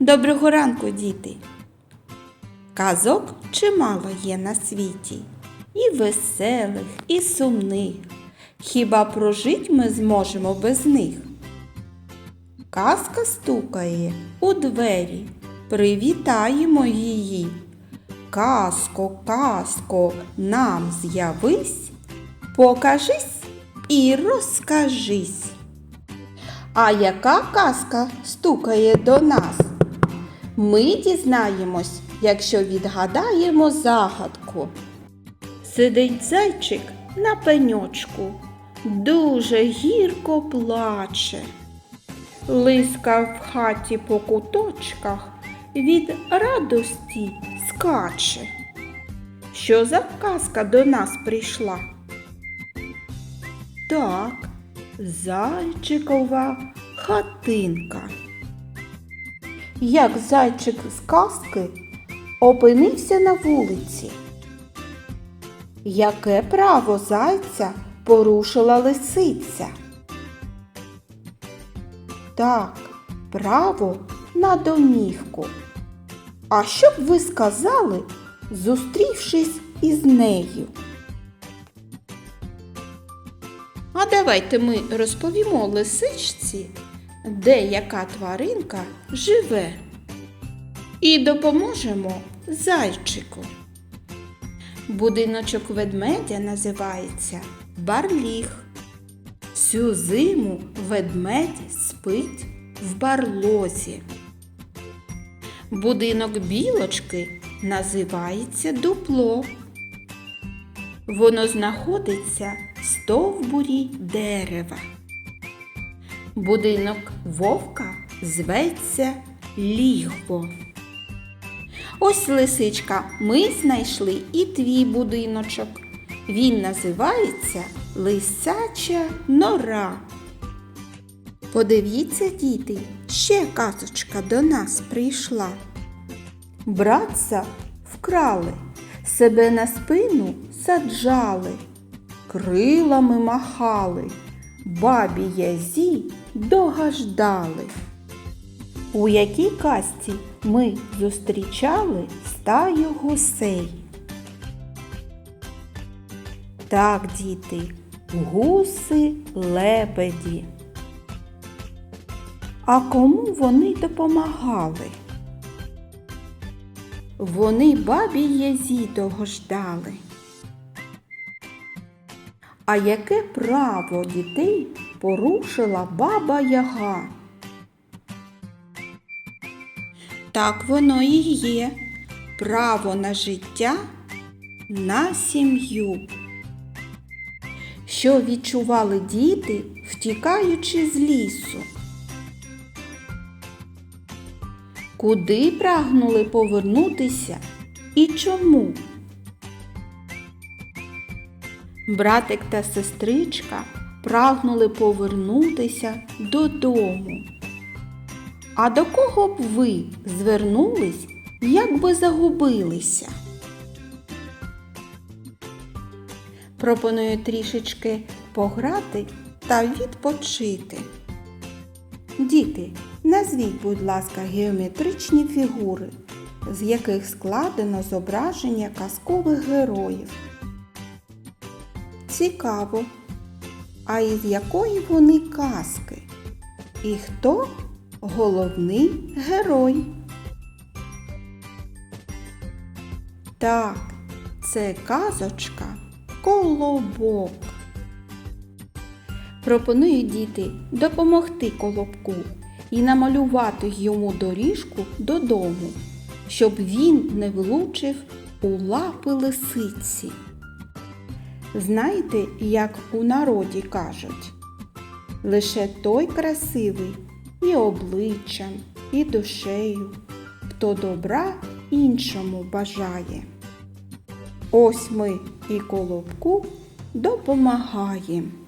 Доброго ранку, діти! Казок чимало є на світі, і веселих, і сумних. Хіба прожить ми зможемо без них? Казка стукає у двері, привітаємо її. Казко, казко, нам з'явись, покажись і розкажись. А яка казка стукає до нас? Ми дізнаємось, якщо відгадаємо загадку. Сидить зайчик на пеньочку, дуже гірко плаче. Лиска в хаті по куточках від радості скаче. Що за казка до нас прийшла? Так, зайчикова хатинка. Як зайчик з казки опинився на вулиці. Яке право зайця порушила лисиця? Так, право на домівку. А що б ви сказали, зустрівшись із нею? А давайте ми розповімо лисичці, де яка тваринка живе. І допоможемо зайчику. Будиночок ведмедя називається барліг. Всю зиму ведмедь спить в барлозі. Будинок білочки називається дупло. Воно знаходиться в стовбурі дерева. Будинок вовка зветься лігво. Ось лисичка, ми знайшли і твій будиночок. Він називається Лисяча нора. Подивіться, діти, ще казочка до нас прийшла. Братця вкрали, себе на спину саджали, крилами махали, бабі язі догаждали. У якій казці ми зустрічали стаю гусей? Так, діти, гуси лебеді. А кому вони допомагали? Вони бабі Язі догождали. А яке право дітей порушила баба Яга? Так воно і є. Право на життя, на сім'ю. Що відчували діти, втікаючи з лісу? Куди прагнули повернутися і чому? Братик та сестричка прагнули повернутися додому. А до кого б ви звернулись, як би загубилися? Пропоную трішечки пограти та відпочити. Діти, назвіть, будь ласка, геометричні фігури, з яких складено зображення казкових героїв. Цікаво. А із якої вони казки? І хто головний герой? Так, це казочка Колобок. Пропоную діти допомогти колобку і намалювати йому доріжку додому, щоб він не влучив у лапи лисиці. Знаєте, як у народі кажуть, лише той красивий і обличчям, і душею, хто добра іншому бажає. Ось ми і колобку допомагаємо.